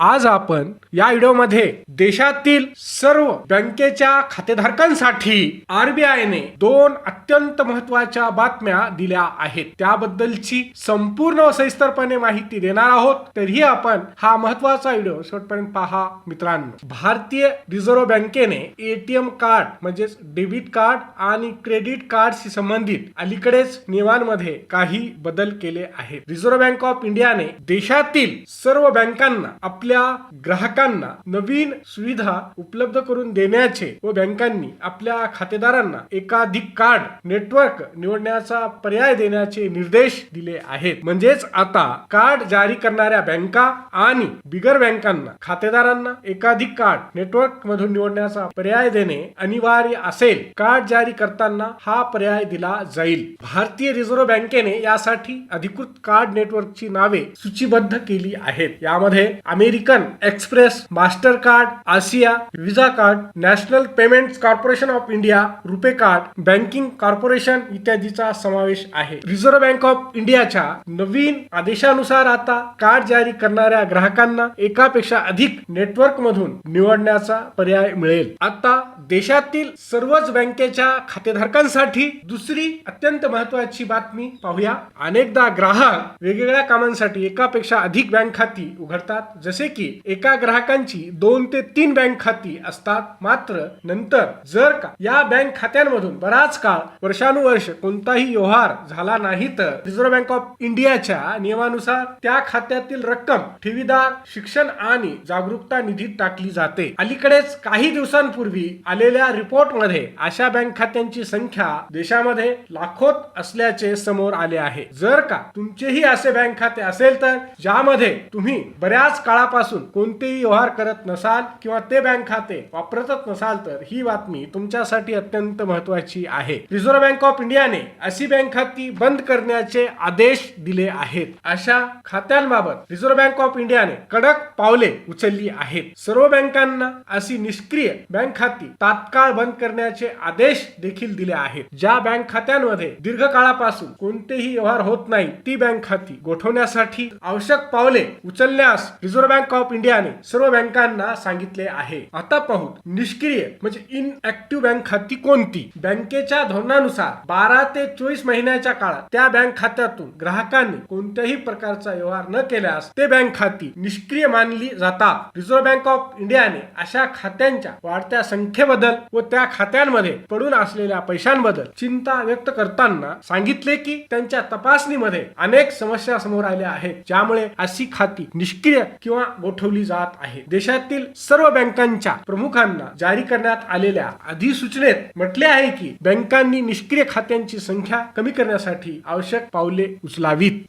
आज आपण या व्हिडिओमध्ये देशातील सर्व बँकेच्या खातेधारकांसाठी आरबीआयने दोन अत्यंत महत्त्वाच्या बातम्या दिल्या आहेत. त्याबद्दलची संपूर्ण सविस्तरपणे माहिती देणार आहोत. तरीही आपण हा महत्त्वाचा व्हिडिओ शेवटपर्यंत पहा मित्रांनो. भारतीय रिझर्व्ह बँकेने एटीएम कार्ड म्हणजेच डेबिट कार्ड आणि क्रेडिट कार्डशी संबंधित अलीकडेच नियमांमध्ये काही बदल केले आहेत. रिझर्व्ह बँक ऑफ इंडियाने देशातील सर्व बँकांना आपल्या आपल्या ग्राहकांना नवीन सुविधा उपलब्ध करून देण्याचे व बँकांनी आपल्या खातेदारांना एकाधिक कार्ड नेटवर्क निवडण्याचा पर्याय देण्याचे निर्देश दिले आहेत. म्हणजेच आता कार्ड जारी करणाऱ्या बँका आणि बिगर बँकांना खातेदारांना एकाधिक कार्ड नेटवर्क मधून निवडण्याचा पर्याय देणे अनिवार्य असेल. कार्ड जारी करताना हा पर्याय दिला जाईल. भारतीय रिझर्व्ह बँकेने यासाठी अधिकृत कार्ड नेटवर्कची नावे सूचीबद्ध केली आहेत. यामध्ये American Express master card Asia Visa card National Payment Corporation of India RuPay card banking corporation इत्यादीचा समावेश आहे. रिझर्व्ह बँक ऑफ इंडियाच्या नवीन आदेशानुसार आता कार्ड जारी करणाऱ्या ग्राहकांना एकापेक्षा अधिक नेटवर्क मधून निवडण्याचा पर्याय मिळेल. आता देशातील सर्वच बँकेच्या खातेधारकांसाठी दुसरी अत्यंत महत्वाची बातमी पाहूया. अनेकदा ग्राहक वेगवेगळ्या कामांसाठी एकापेक्षा अधिक बँक खाती उघडतात. जसे जसे की एका ग्राहकांची दोन ते तीन बँक खाती असतात. मात्र नंतर जर का या बँक खात्यांमधून बराच काळ वर्षानुवर्ष कोणताही व्यवहार झाला नाही तर रिझर्व्ह बँक ऑफ इंडियाच्या नियमानुसार त्या खात्यातील रक्कम ठेवीदार शिक्षण आणि जागरूकता निधीत टाकली जाते. अलीकडेच काही दिवसांपूर्वी आलेल्या रिपोर्टमध्ये अशा बँक खात्यांची संख्या देशामध्ये लाखोत असल्याचे समोर आले आहे. जर का तुमचेही असे बँक खाते असेल तर ज्यामध्ये तुम्ही बऱ्याच काळापासून कोणतेही व्यवहार करत नसाल किंवा ते बँक खाते वापरतच नसाल तर ही बातमी तुमच्यासाठी अत्यंत महत्वाची आहे. रिझर्व्ह बँक ऑफ इंडियाने अशी बँक खाती बंद करण्याचे आदेश दिले आहेत. अशा खात्यांबाबत रिझर्व्ह बँक ऑफ इंडियाने कडक पावले उचलली आहेत. सर्व बँकांना अशी निष्क्रिय बँक खाती तात्काळ बंद करण्याचे आदेश देखील दिले आहेत. ज्या बँक खात्यांमध्ये दीर्घकाळापासून कोणतेही व्यवहार होत नाही ती बँक खाती गोठवण्यासाठी आवश्यक पावले उचलण्यास रिझर्व्ह बँक ऑफ इंडियाने सर्व बँकांना सांगितले आहे. आता पाहू निष्क्रिय म्हणजे इन ऍक्टिव्ह बँक खाती कोणती? बँकेच्या धोरणानुसार बारा ते चोवीस महिन्याच्या काळात त्या बँक खात्यातून ग्राहकांनी कोणत्याही प्रकारचा व्यवहार न केल्यास ते बँक खाती निष्क्रिय मानली जातात रिझर्व्ह बँक ऑफ इंडियाने अशा खात्यांच्या वाढत्या संख्येबद्दल व त्या खात्यांमध्ये पडून असलेल्या पैशांबद्दल चिंता व्यक्त करताना सांगितले की त्यांच्या तपासणीमध्ये अनेक समस्या समोर आल्या आहेत ज्यामुळे अशी खाती निष्क्रिय किंवा गोठवली जात आहे. देशातील सर्व बँकांच्या प्रमुखांना जारी करण्यात आलेल्या अधिसूचनेत म्हटले आहे की बँकांनी निष्क्रिय खात्यांची संख्या कमी करण्यासाठी आवश्यक पावले उचलावीत.